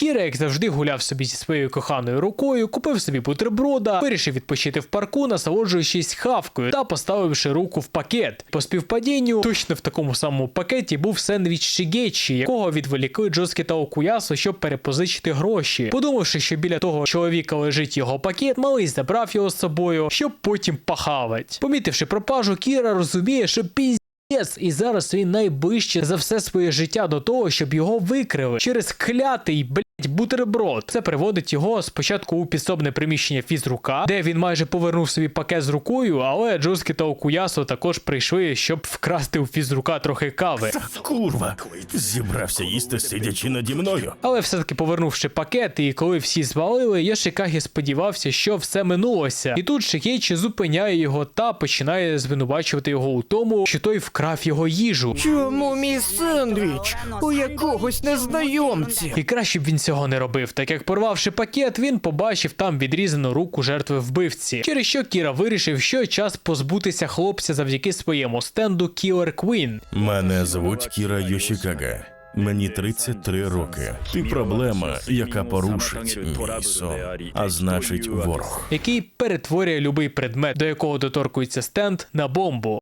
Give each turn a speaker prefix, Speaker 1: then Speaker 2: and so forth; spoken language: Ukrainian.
Speaker 1: Кіра, як завжди, гуляв собі зі своєю коханою рукою, купив собі бутерброда, вирішив відпочити в парку, насолоджуючись хавкою та поставивши руку в пакет. По співпадінню, точно в такому самому пакеті був сендвіч Шігечі, якого відволікли Джоскі та Окуясо, щоб перепозичити гроші. Подумавши, що біля того чоловіка лежить його пакет, малий забрав його з собою, щоб потім похавать. Помітивши пропажу, Кіра розуміє, що пізь. Єс, і зараз він найближче за все своє життя до того, щоб його викрили через клятий блять бутерброд. Це приводить його спочатку у підсобне приміщення фізрука, де він майже повернув собі пакет з рукою, але Джоскі та Окуясо також прийшли, щоб вкрасти у фізрука трохи кави.
Speaker 2: Курва, зібрався їсти, сидячи наді мною.
Speaker 1: Але все-таки повернувши пакет, і коли всі звалили, Йошикагі сподівався, що все минулося. І тут Шикейчі зупиняє його та починає звинувачувати його у тому, що той вкрав його їжу.
Speaker 3: Чому мій сендвіч у якогось незнайомця?
Speaker 1: І краще б він цього не робив, так як порвавши пакет, він побачив там відрізану руку жертви вбивці. Через що Кіра вирішив, що час позбутися хлопця завдяки своєму стенду Killer Queen.
Speaker 2: Мене звуть Кіра Йошікага. Мені 33 роки. Ти проблема, яка порушить мій сон, а значить ворог.
Speaker 1: який перетворює любий предмет, до якого доторкується стенд, на бомбу.